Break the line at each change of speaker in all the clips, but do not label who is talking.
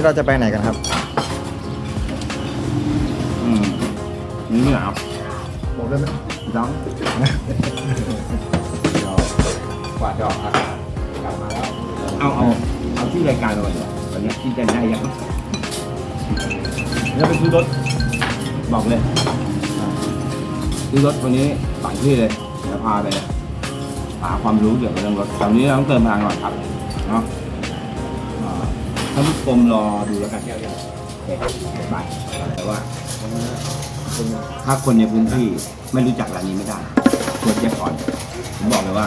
นี้เราจะไปไหนกันครับ
อืมนี่เหรอครับ
บอกได้ไหม
น้องกว่าจะออกอากาศกลับมาแล้ว เอาเอาเอาที่รายการเราเลยวันนี้ที่จะได้ยังแล้วไปซื้อรถ บอกเลยซื้อรถวันนี้ฝันที่เลยเดี๋ยวพาไปหาความรู้เกี่ยวกับเรื่องรถตอนนี้เราต้องเติมพลังก่อนครับเนาะอ่า ท่านผู้ชมรอดูแล้วกันโอเคบายแต่ว่า ถ้าคนในพื้นที่ไม่รู้จักร้านนี้ไม่ได้ควรจะก่อนผมบอกเลยว่า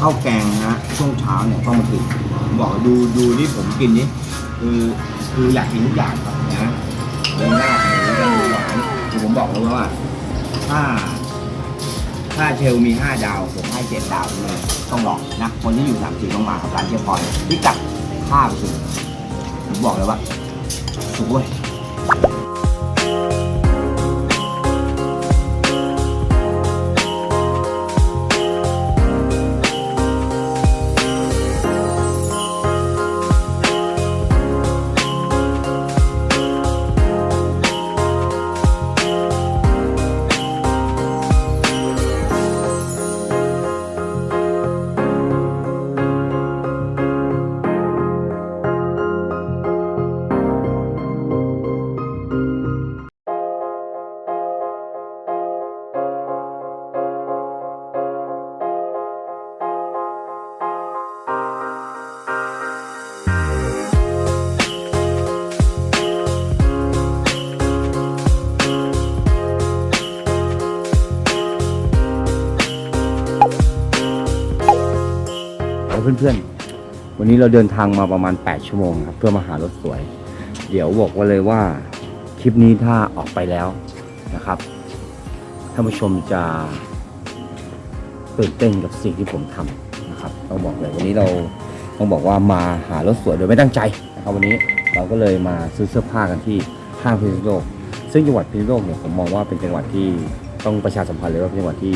ข้าวแกงนะช่วงเช้าเนี่ยต้องมากินบอกดูดูที่ผมกินนี่คือคืออยากกินทุกอย่างครับนะเรื่องแรกเลยแล้วก็หวานคือผมบอกเลยว่า ถ้า ถ้าเชลมีห้าดาวผมให้เจ็ดดาวเลยต้องลองนะคนที่อยู่สามสี่ต้องมากับร้านเชฟพอยที่กัด ภาพสุดผมบอกเลยว่าสุดเว้ย นนี้เราเดินทางมาประมาณ 8 ชั่วโมงครับเพื่อมาหารถสวย เดี๋ยวบอกไว่าเลยว่าคลิปนี้ถ้าออกไปแล้วนะครับท่านผู้ชมจะตื่นเต้นกับสิ่งที่ผมทำนะครับต้องบอกเลยวันนี้เราต้องบอกว่ามาหารถสวยโดยไม่ตั้งใจนะครับวันนี้เราก็เลยมาซื้อเสื้อผ้ากันที่ห้างพิษณุโลก ซึ่งจังหวัดพิษณุโลกเนี่ยผมมองว่าเป็นจังหวัดที่ต้องประชาสัมพันธ์เลยว่าเป็นจังหวัดที่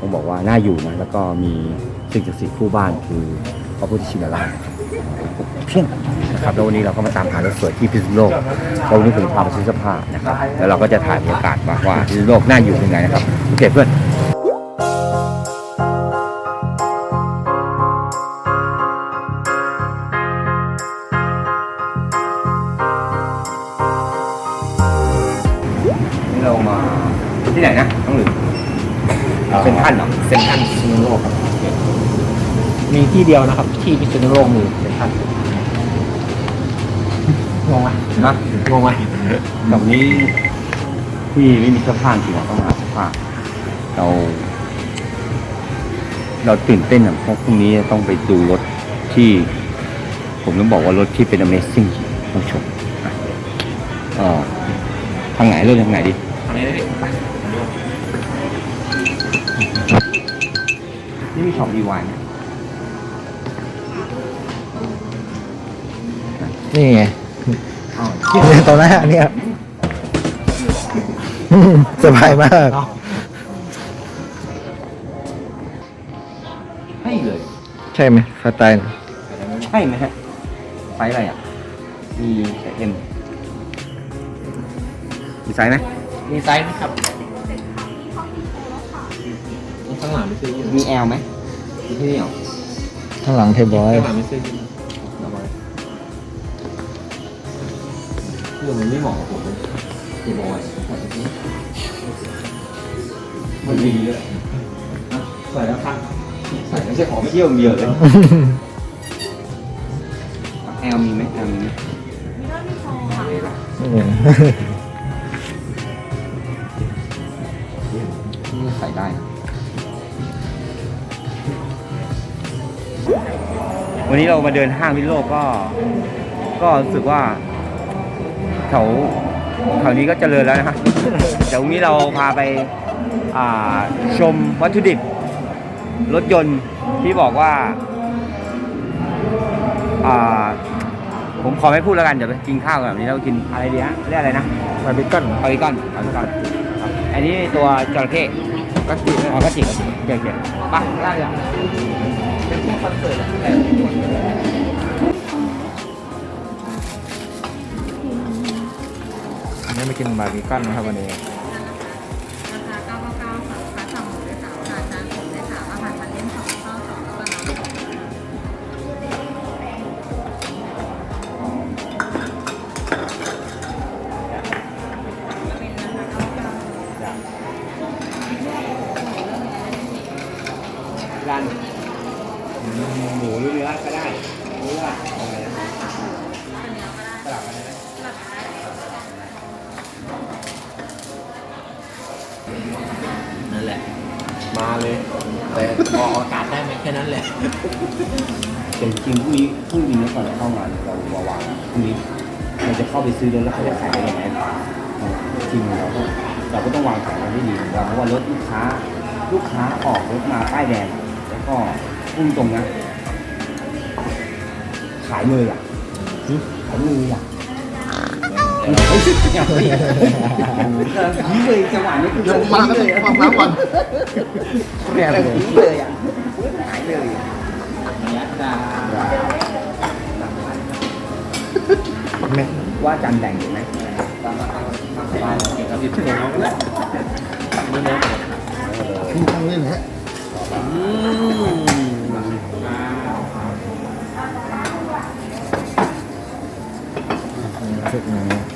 ต้องบอกว่าน่าอยู่นะแล้วก็มีสิ่งศักดิ์สิทธิ์คู่บ้านคือพระพุทธชินราช เพียงนะครับแล้ววันนี้เราก็มาตามหารถสวยที่พิษณุโลกแล้ววันนี้ผมพาไปซื้อเสื้อผ้านะครับแล้วเราก็จะถ่ายบรรยากาศว่าว่าพิษณุโลกน่าอยู่ยังไงนะครับโอเคเพื่อนนี่เรามาที่ไหนนะต้องหรือเป็นท่านเหรอ
เซ็นทรัลพิษณุโลกครับมีที่เดียวนะครับ ที่พิษณุโลกมีเซ็นทรัล งงไหม
นะ
งงไหม
กับนี้ที่ไม่มีเสื้อผ้าจริงๆต้องหาเสื้อผ้าเรา เราตื่นเต้นอะเพราะพรุ่งนี้ต้องไปดูรถที่ ผมต้องบอกว่ารถที่เป็น Amazing ต้องชมอะเอ่อทางไหนเริ่มทางไหนดี
อันนี้ได้ดิไป
นี่มีช็อปดีวายไหม
นี่ไง
อ้าว
ตอนหน้าเนี่ยสบายมาก
เอา
ให้เลย
ใช่ไหมสไตล์
ใช่ไหมฮะไซส์อะไรอะ มีไซส์เอ็มมีไซส์ไหม
มีไซส์ไหมครับนี่ข้างหลังไม่ซื้อยืน
มีแอลไหมมีที่นี่เหรอ
ข้างหลังเทปร้อย
ข้างหลังไม่ซื้อื่องมันไม่เหมาะกับผมเลยกี่โมงอะ
มันดีเลย
ใส่แล้วพัน
ใส่ไม่ใช่ของไม่เที่ยวเยอะเลยแอลมีไหมแอลมีไหมนี่ใส่ได้ วันนี้เรามาเดินห้างพิโลกก็ ก็รู้สึกว่า แถวแถวนี้ก็เจริญแล้วนะฮะเดี๋ยววันนี้เราพาไปอ่าชมวัตถุดิบรถยนต์ที่บอกว่าอ่า ผมขอไม่พูดแล้วกัน เดี๋ยวไปกินข้าวกันวันนี้เรากินอะไรดีฮะเรียกอะไรนะ
บาร์บีคอน
ปาริกอนปาริกอนครับอันนี้ตัวจระเข้
ก็จี
อ๋อก็จิกเก่งเก่งไปได้เลยเป็นพวกคอนเสิร์ต
มากินบาร์บีคอนนะครับวันนี้
ราคา999ค่ะฟ้าสั่งหมูด้วยค่ะอาหารจานผมด้วยค่ะอาหารทานเล่นสองข้าวสองแล้วก็น้ำสองเป็นราคา99
ร้านหมูหรือเนื้อก็ได้หรือว่าอะไรนะสลับกันได้ไหมนั่นแหละ มาเลย แต่ออกอากาศได้ไหมแค่นั้นแหละ
แต่จริงๆพรุ่งนี้พรุ่งนี้ก่อนจะเข้างานเราวาวางพรุ่งนี้เราจะเข้าไปซื้อรถแล้วเขาจะขายได้ยังไงจริงเราก็เราก็ต้องวางแผนกันให้ดีเราเพราะว่ารถลูกค้า ลูกค้าออกรถมาป้ายแดงแล้วก็พุ่งตรงนะขายเลยอะขายเลยอะเฮ้ ยิ้มเลยจังหวะนี้คือ
เดี๋ยวมาแล้ว
ยิ้เลยอะ
ฟังน้ำก่อน
เรียกเลยยิ้มเลยอะขายเลย
ยัดดา
แม่
ว่าจันแบ่งอยู่ไหม
บ้านเก็บกับดิบเองเขาก็ได้ไม่เนื้อ
พี่ตั้งเล่นฮะ
อืม
สุดหนึ่ง
คื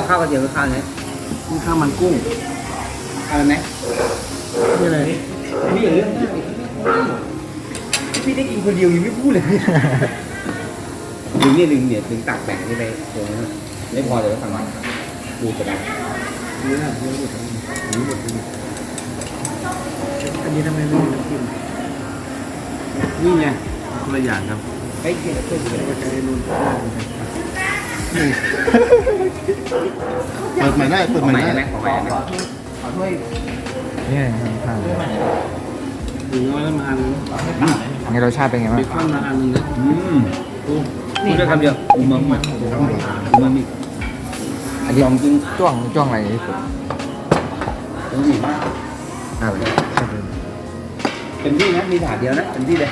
เอา
ข้า
ว
ก
ระเทียมหรือข้าวเนี้ย
ข้าวมันกุ้ง
ข้าวอะไรไหม
นี่เลย
พี่อย่าเรื่องมากดิพี่ได้กินคนเดียวยังไม่พูดเลยดึงเนี่ยดึงเนี่ยดึงตักแบ่งนี่ไปตรงนั้นไม่พอเดี๋ยวสั่งมาดูจะได้
นี่นะนี่หมดนี่หมดอันนี้ทำไมไม่มีน้ำจิ้มนี่ไงคนละอย่างครับ
เฮ้ยเดี๋ยวช่วยดูหน่อย
ก็ใช้นู่น
เปิดใหม่ได้เปิด
ขอ
ให
ให
ม่
ม่ได้ไหม
ได้
ขอใหม่ได้ไหมขอถ้วย
นี่ข้างๆเลย
ถึงน้อยแล้วมาอันนึง
ไงรสชาติเป็นไง
เบ
บ้าง
คอนมาอันนึงนะ
อืม
โอ้
พูดได้คำเดียวอูมามิอูมามิ
อันนี้
ลองกิน
จ้วงจ้วงอะไรที่สุด
อูมามิมากอ่าเต็มที่นะมีถาดเดียวนะเต็มที่เลย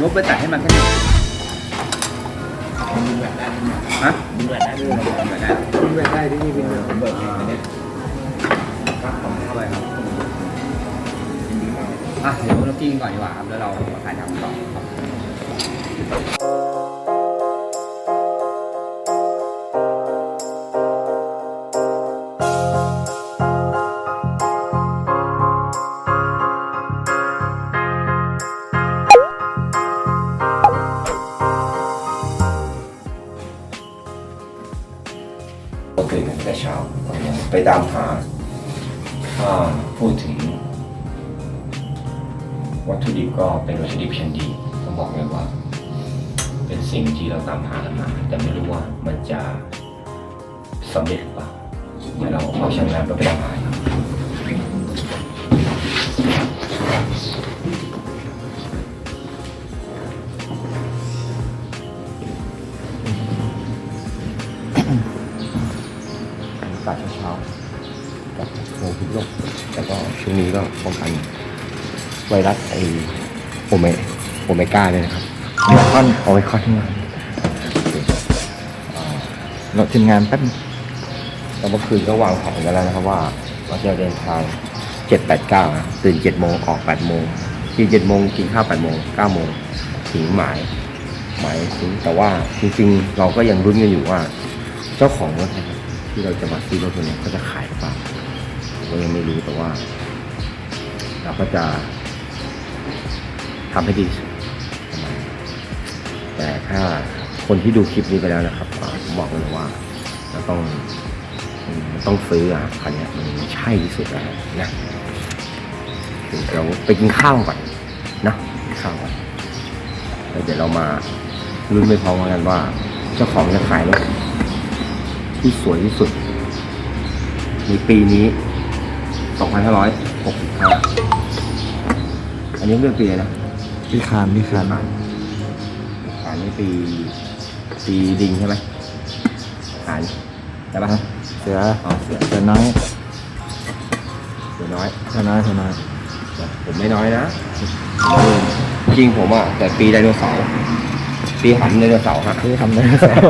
นบไปตัดให้มันแค่นี้
บินแหวนได้
ฮะ
ดูแลได้ด้วย
ทำไมได้
ดูแลได้ที่นี่เป็นแบบ
ผมเบิกเองนะเนี่ยครับผมเข้าไปครับอะเดี๋ยวเรากินก่อนดีกว่าครับแล้วเรามาถ่ายทำต่อครับ
ตามหา ถ้าพูดถึง วัตถุดิบก็เป็นวัตถุดิบชั้นดีต้องบอกเลยว่า เป็นสิ่งที่เราตามหากันมา แต่ไม่รู้ว่ามันจะสำเร็จหรือเปล่าเมื่อเราเอาช่างน้ำไปตามหาากาศเช้าๆกับโควิดโลกแต่ก็ช่วงนี้ก็ป้องกันไวรัสไอโอเมโอเมก้าเนี่ยนะครับ
โอไมคอน
โอไมคอนมา
เราทีมงานแป๊บนึง
แล้วเมื่อคืนก็วางแผนกันแล้วนะครับว่าเราจะเดินทางเจ็ดแปดเก้าตื่นเจ็ดโมงออกแปดโมงกินเจ็ดโมงกินข้าวแปดโมงเก้าโมงถึงหมายหมายถึงแต่ว่าจริงๆ เราก็ยังรุ้นกันอยู่ว่า เจ้าของรถนะครับ ที่เราจะมาซื้อรถตัวนี้เขาจะขายหรือเปล่าก็ยังไม่รู้แต่ว่า เราก็จะทำให้ดีแต่ถ้าคนที่ดูคลิปนี้ไปแล้วนะครับผมบอกเลยว่าเราต้องต้องซื้ออะคันนี้มันใช่ที่สุดแล้วนะเดี๋ยวไปกินข้าวก่อนนะกินข้าวก่อนแล้วเดี๋ยวเรามาลุ้นไปพร้อมกันว่า เจ้าของจะขายรถ ที่สวยที่สุด ในปีนี้ 2565 อันนี้เรื่องปีอะไรนะ
พี่คานพี่คาน
อันนี้ปีปีดิงใช่ไหมขานใช่ปะ
เสือ
อ๋อเสือ
เสือน้อย
เสือน้อย
เสือน้อยเสือน้อย
ผมไม่น้อยนะจริงผมอะแต่ปีไดโนเสาร์ปีหำไดโนเสาร์ฮะ
ที่ทำได้เสาร์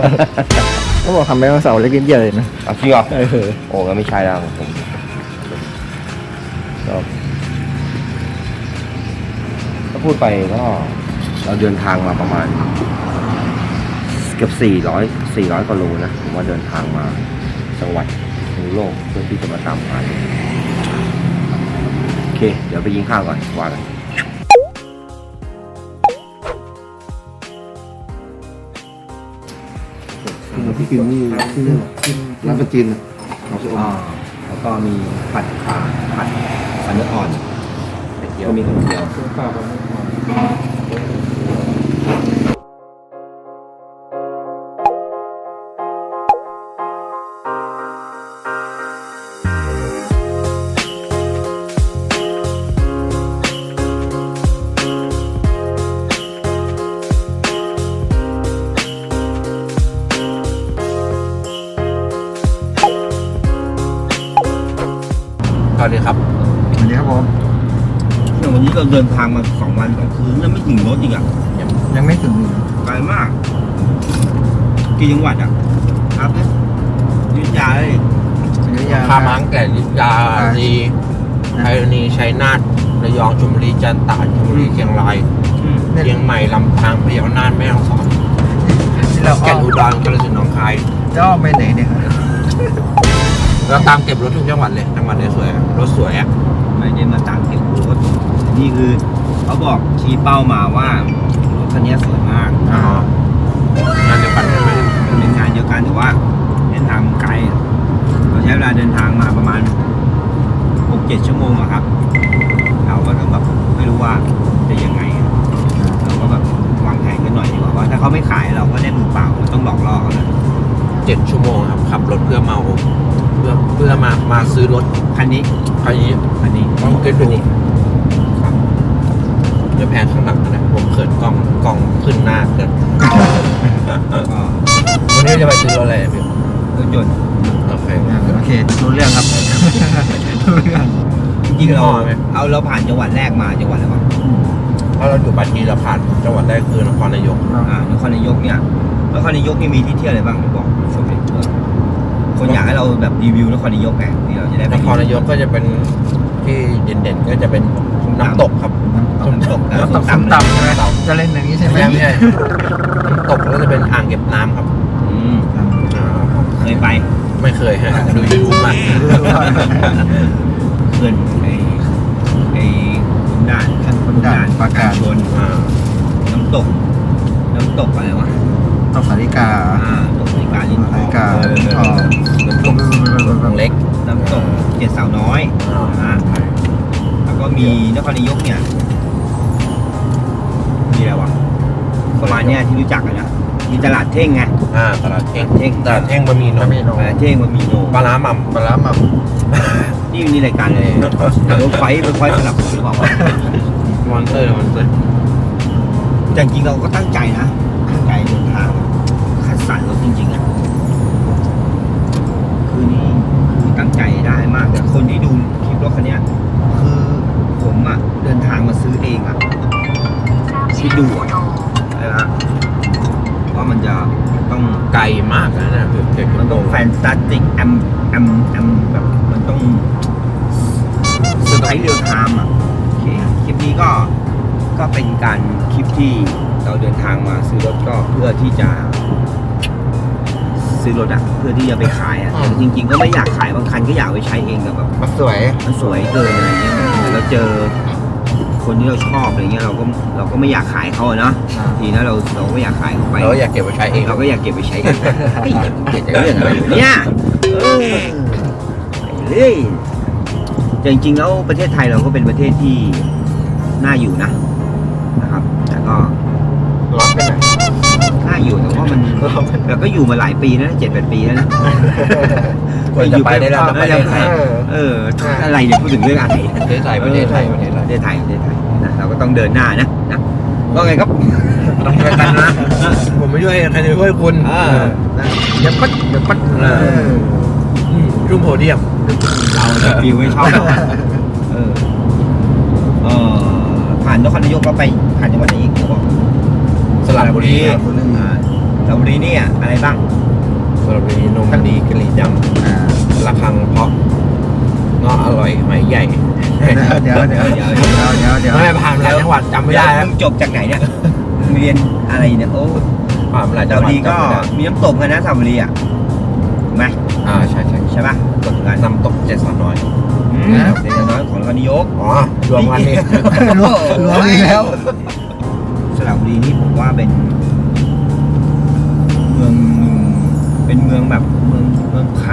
ก็บอกทำได้เสาร์เล็กนิดเดียวเลยนะ
เอาจริงเหรอ
เออ
โอ้ก็ไม่ใช่แล้วผมก็ถ้าพูดไปก็เราเดินทางมาประมาณ เกือบสี่ร้อยสี่ร้อยกว่าโลนะผมว่าเดินทางมาจังหวัดนุโลกเพื่อที่จะมาตามหาโอเค เดี๋ยวไปยิงข้าวก่อนว่ากัน
ที่กินนี่ที่ร้านประจินเขาจะอ
อ่ามแล้วก็มีผัดขาผัดผัดเนื้ออ่อนก็มีกระเทียม สวัสดีครับ
สวัสดีครับผม
เนี่ยวันนี้เราเดินทางมาสองวันสองคืนยังไม่ถึงรถอีกอะ
ยังไม่ถึง
ไกลมาก กี่จังหวัดอะ ครับเนี่ยอยุธยาเลย
อยุธยา
พามาตั้งแต่ลิยาลีไทยนีชัยนาทระยองชลบุรีจันทร์ตราดชลบุรีเชียงราย
อืม
เชียงใหม่ลำพางพะเยาน่านแม่ฮ่องสอน
ที่เรา
แก่นอุดรกาฬสินธุ์หนองคาย
จะออกไปไหนเนี่ยครับ
เราตามเก็บรถทุกจังหวัดเลยจังหวัดไหนสวยอะรถสวยอะ
ไม่ได้มาตามเก็บรถนี่คือเขาบอกชี้เป้ามาว่ารถคันนี้สวยมาก
อ๋องานเดียวกันใช่ไหม
มันเป็นงานเดียวกันแต่ว่าเดินทางไกลเราใช้เวลาเดินทางมาประมาณหกเจ็ดชั่วโมงอะครับ เราก็ต้องแบบไม่รู้ว่าจะยังไงอะเราก็แบบวางแผนกันหน่อยดีกว่าว่าถ้าเขาไม่ขายเราก็ได้มือเปล่าเราต้องหลอกล่อเขาเลย
เจ็ดชั่วโมงครับขับรถเพื่อมาเอา เพื่อเพื่อมามาซื้อรถ
คันนี้
คันนี้
คันนี้
ต้องคิดดูจะแพงข้างหลังนะผมเขินกล้องกล้องขึ้นหน้าเกิน
ก็
วันนี้จะไปซื้อรถอะไรอะพี่
รถยนต์
โอเค
โอเครู้เรื่องครับรู้เรื่อง
จริงๆเรา
ยี่ห้อไหม
เอาเราผ่านจังหวัดแรกมาจังหวัดอะไรวะ
เพราะเราอยู่ปัตตานีเราผ่านจังหวัดแรกคือนครนายก
อ่านครนายกเนี่ยนครนายกนี่มีที่เที่ยวอะไรบ้างเดี๋ยวบอกชมเลย คนอยากให้เราแบบรีวิวนครนายกไงที่เราจะได้ไป
นครนายกก็จะเป็นที่เด่นๆก็จะเป็นน้ำตกครับ
น้ำตก
แล้วตกส้มตำใช่ไหมจะเล่นอย่างนี้ใช่ไหม
ไม่ใช่น้ำตกแล้วก็จะเป็นอ่างเก็บน้ำครับ
อืม
อ่า
เคยไป
ไม่เคยฮะดูยูทูบมา
เขื่อนไอ้ไอ้ขุนด่าน
ขันคนด่านปราการ
ชน
อ่า
น้ำตก น้ำตกอะไรวะ
ตกสาริกา
อ่าตกสาริ กาลิ้นท
สา
อ
ริ
ง
กา
เออ
ทอง
น้ำตกเล็ก
น้ำตกเจ็ดสาวน้อยอ่าแล้วก็มีนครนายกเนี่ยมีอะไรวะประมาณเนี้ยที่รู้จักกันนะมีตลาดเท่งไง
อ่าตลาดเท่ง
เท่ง
ตลาดเท่งบะหมี่นม
ตลาดเท่งมันมีโน
ปลาร้าหม่ำปลาร้าหม่
นี่นี่รายการเลยเดี๋ยวไฟท์เป็นไฟท์สลับหรือเปล่าวะำ
มอนเตอร์มอนเตอร์
แต่จริงๆเราก็ตั้งใจนะ สรรรถจริงๆอะคือนี่คือตั้งใจได้มากแต่คนที่ดูคลิปรถคันนี้คือผมอะเดินทางมาซื้อเองอะคิดดูอะอะไรนะว่ามันจะต้อง
ไกลมากนะเนี่ยคือเจ็ด
มันต้องแฟนตาติกแอมแอมแอมแบบมันต้องเซอร์ไพรส์เรียลไทม์อะโอเคคลิปนี้ก็ก็เป็นการคลิปที่เราเดินทางมาซื้อรถก็เพื่อที่จะ ซื้อรถอะเพื่อที่จะไปขายอะแต่จริง ๆ ก็ไม่อยากขายบางคันก็อยากไปใช้เองแต่แบบ
มาสวย
มันสวยเกินอะไรเงี้ยแต่เราเจอคนที่เราชอบอะไรเงี้ยเราก็เราก็ไม่อยากขายเขาอะเนาะ
อ่า
ทีนั้นเราเราก็ไม่อยากขายเขาไป
เราอยากเก็บไว้ใช้เอง
เราก็อยากเก็บไปใช้กันเฮ้ยเก็บจะเรื่องอะไรอยู่เนี่ยเออไปเรื่อยแต่จริงๆแล้วประเทศไทยเราก็เป็นประเทศที่น่าอยู่นะนะครับ แต่ก็
ร้อนไปไหน
น่าอยู่ แต่ว่ามันแต่ก็อยู่มาหลายปีแล้วนะเจ็ดแปดปีแล้วนะ
ควรจะไปได้แล้วแต่ประเทศไทย
เอออะไรเนี่ยพูดถึงเรื่องอะไร
ประเทศไทยประเทศไทยประเทศไทย
ประเทศไทยประเทศไทยนะเราก็ต้องเดินหน้านะนะว่าไงครับ
ต้องช่วยกันนะผมไม่ช่วยใครจะช่วยคุณ
อ่านะ
อย่าปัดอย่าปัดรุ่มโพเดียม
เราจะฟิวไม่ชอบเออเออผ่านนครนายกก็ไปผ่านจังหวัดไหนอีกเดี๋ยวบอก
สระบุรี
อ่าสระบุรีเนี่ยอะไรบ้าง
สระบุรีนมดีกะหรี่ดำระฆังเพาะเงาะอร่อยหอยใหญ่
เดี๋ยวเดี๋ยวเดี๋ยวเดี๋ยวเดี๋ยวเดี๋ยว
ไม่ผ่านหลายจังหวัดจำไม่ได้
แล้
แล้วว
มึงจบจากไหนเนี่ยมึงเรียนอะไรเนี่ยโอ้
ผ่านหลาย
ส
จั
ระ
งห
บุ
วัด
รีก็
จำไม่ได้
มีน้ำตกกันนะสระบุรีอะถูกไหม
อ่าใช่ใช่
ใช่ป่ะตกกัน
น้ำตกเจ็ดสาวน้อย
เด็กน้อยของนครนายก
อ๋อรวมกันนี่
รวมรวมอีกแล้ว
สระบุรีนี่ผมว่าเป็น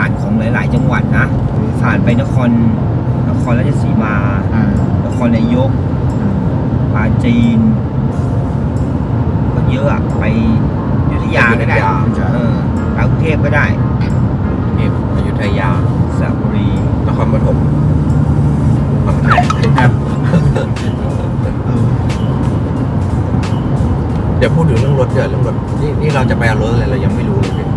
เมืองผ่านของหลาย ๆ จังหวัดนะผ่านไปนครนครราชสีมา
อ่าน
ครนายกปราจีนก็เยอะอะไปอยุธยาก็ได้
อยุธยา
เออไปกรุงเทพก็ได้
เอฟอยุธยา
สระบุรี
นครปฐมเดี๋ยวพูดถึงเรื่องรถเดี๋ยวเรื่องรถนี่นี่เราจะไปเอารถอะไรเรายังไม่รู้เลยพี่พี่ผม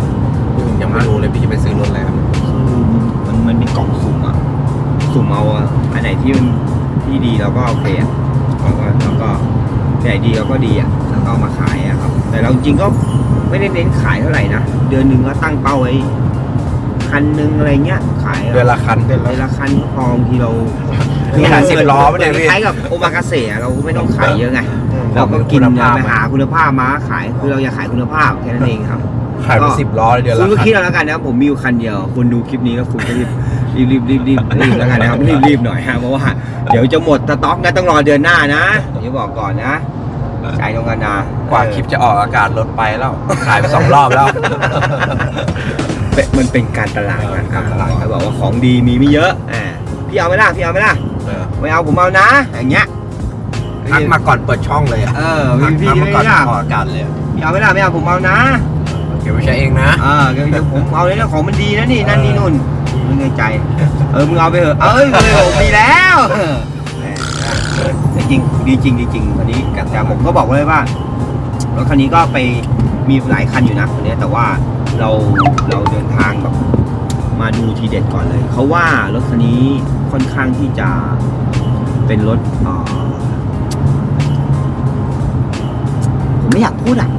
ยังไม่รู้เลยพี่จะไปซื้อรถอะไรครับ
คือมันมันมีกล่องสุ่มอะสุ่มเอาอะอันไหนที่มันที่ดีเราก็โอเคอะเราก็เราก็อันไหนดีเราก็ดีอะแล้วก็เอามาขายอะครับ แต่เราจริงๆก็ไม่ได้เน้นขายเท่าไหร่นะเดือนหนึ่งก็ตั้งเป้าไว้คันหนึ่งอะไรเงี้ย ขาย
เดือนละคัน
เดือนละคันก็พอบางทีเรา
นี่ขายสิบล้อไม่ได้พี่
คล้ายกับโอมากาเสะเราไม่ต้องขายเยอะไง
อืม
เราก็กิน
คุณภาพ
ไปหาคุณภาพมาขายคือเราอยากขายคุณภาพแค่นั้นเองครับ
ขายไปสิบล้อเลยเดือน
คุ
ละ
ณก็
คัน
คิดเอาแล้วกันนะผมมีอยู่คันเดียว คุณดูคลิปนี้แล้วคุณก็รีบรีบรีบรีบรีบรีบแล้วกันนะครับรีบรีบหน่อยฮะเพราะว่าเดี๋ยวจะหมดสต็อกนะต้องรอเดือนหน้านะเดี๋ยวบอกก่อนนะใจตรงกันนะ
กว่าคลิปจะออกอากาศรถไปแล้ว ขายไปสองรอบแล้ว
เป็นมันเป็นการตลาดนะการตลาด เขาบอกว่าของดีมีไม่เยอะอ่าพี่เอาไหมล่ะพี่เอาไหมล่ะ
เออ
ไม่เอาผมเอานะ อย่างเงี้ย
ทักมาก่อนเปิดช่องเลยอะ
เออพี่พี่
ทัก
ไม่
มาก่อน
ยาก
ออกอากาศเลยอะ
พี่เอาไหมล่ะไม่เอาผมเอานะ
เก็บไว้ใช้เองนะ
อ่าเดี๋ยวผมเอาเลยนะของมันดีนะนี่นั่นนี่นู่นมึงในใจ เออมึงเอาไปเถอะเอ้ยเลยผมมีแล้วแต่จริงดีจริงดีจริงวันนี้แต่ผมก็บอกเลยว่ารถคันนี้ก็ไปมีหลายคันอยู่นะวันนี้แต่ว่าเราเราเดินทางแบบมาดูทีเด็ดก่อนเลยเขาว่ารถคันนี้ค่อนข้างที่จะเป็นรถเอ่อผมไม่อยากพูดอะ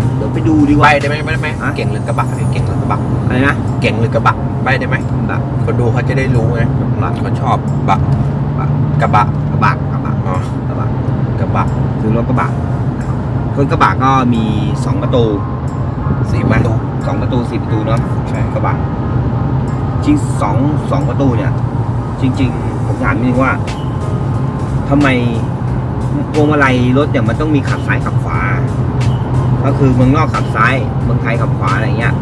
เดี๋ยวไปดูดีก
ใบ
ว่า
ได้ไหมไม่ได้ไหม
ฮะ
เก่งหรือกระบะพี่เก่งหรือกระบะ
อะไรนะ
เก่งหรือกระบะใบได้ไหม
แบบ
คนดูเขาจะได้รู้ไงร้านเขาชอบบะบะกระบะ
กระบะกระบะ
อ๋อก
ระบะ
กระบะ
คือรถกระบะนะครับรถกระบะก็มีสองประตู
สี่ประตู
สองประตูสี่ประตูเนาะ
ใช่
กระบะจริงสองสองประตูเนี่ย จริง ๆ ผมถามนิดนึงว่าทำไมพวงมาลัยรถเนี่ยมันต้องมีขับซ้ายขับขวา ก็คือเมืองนอกขับซ้าย เมืองไทยขับขวาอะไรเงี้ย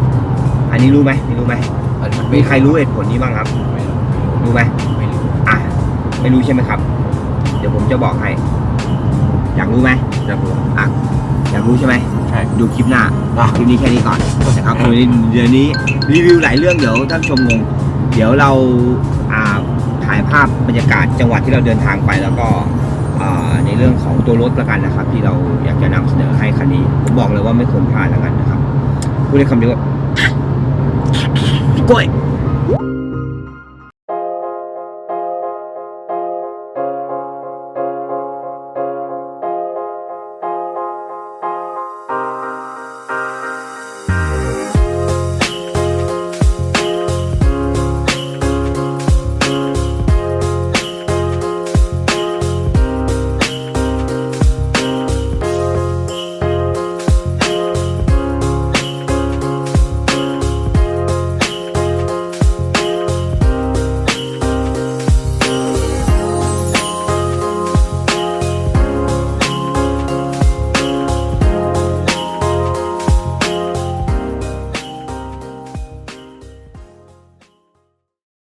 อันนี้รู้ไหมไม่รู้ไหม
อันนี้น
มีใครรู้เหตุผลนี้บ้างครับ
ไม่รู้
รู้ไหม
ไม่รู้
อะไม่รู้ใช่ไหมครับ เดี๋ยวผมจะบอกให้ อยากรู้ไหม
จะรู้
อะอยากรู้ใช่ไหม
ใช่
ดูคลิปหน้า
อะ
คลิปนี้แค่นี้ก่อนนะครับเดี๋ยวนี้เดี๋ยวนี้รีวิวหลายเรื่องเดี๋ยวท่านผู้ชมงง เดี๋ยวเราอ่าถ่ายภาพบรรยากาศจังหวัดที่เราเดินทางไปแล้วก็อ่า ในเรื่องของตัวรถละกันนะครับ ที่เราอยากจะนำเสนอให้คันนี้ ผมบอกเลยว่าไม่ควรพลาดแล้วกันนะครับพูดในคำเดียวว่ากล้วย